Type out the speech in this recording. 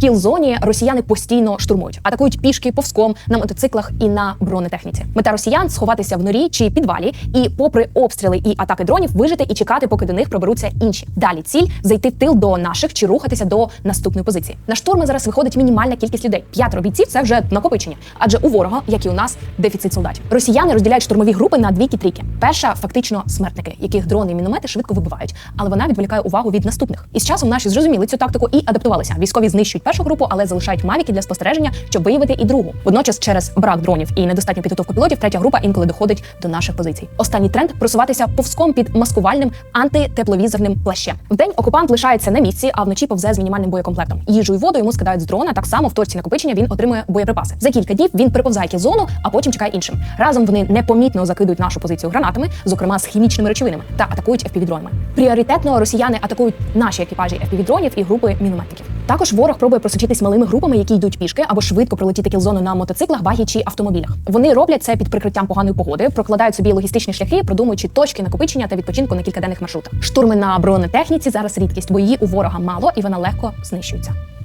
кілзоні росіяни постійно штурмують, атакують пішки повзком на мотоциклах і на бронетехніці. Мета росіян сховатися в норі чи підвалі, і, попри обстріли і атаки дронів, вижити і чекати, поки до них проберуться інші. Далі ціль зайти в тил до наших чи рухатися до наступної позиції. На штурми зараз виходить мінімальна кількість людей. П'ятеро бійців це вже накопичення, адже у ворога, як і у нас, дефіцит солдатів. Росіяни розділяють штурмові групи на дві трійки. Перша фактично смертники, яких дрони і міномети швидко вибивають, але вона відволікає увагу від наступних. І з часом наші зрозуміли цю тактику і адаптувалися. Військові знищують першу групу, але залишають мавіки для спостереження, щоб виявити і другу. Водночас, через брак дронів і недостатню підготовку пілотів, третя група інколи доходить до наших позицій. Останній тренд просуватися повзком під маскувальним антитепловізорним плащем. Вдень окупант лишається на місці, а вночі повзе з мінімальним боєкомплектом. Їжу і воду йому скидають з дрона. Так само в точці накопичення він отримує боєприпаси. За кілька днів він приповзає кілзону, а потім чекає іншим. Разом вони непомітно закидують нашу позицію гранатами, зокрема з хімічними речовинами, та атакують FPV-дронами. Пріоритетно росіяни атакують наші екіпажі FPV-дронів і групи мінометників. Також ворог пробує просочитись малими групами, які йдуть пішки або швидко пролетіти кілзону на мотоциклах, багі чи автомобілях. Вони роблять це під прикриттям поганої погоди, прокладають собі логістичні шляхи, продумуючи точки накопичення та відпочинку на кількаденних маршрутах. Штурми на бронетехніці зараз рідкість, бо її у ворога мало і вона легко знищується.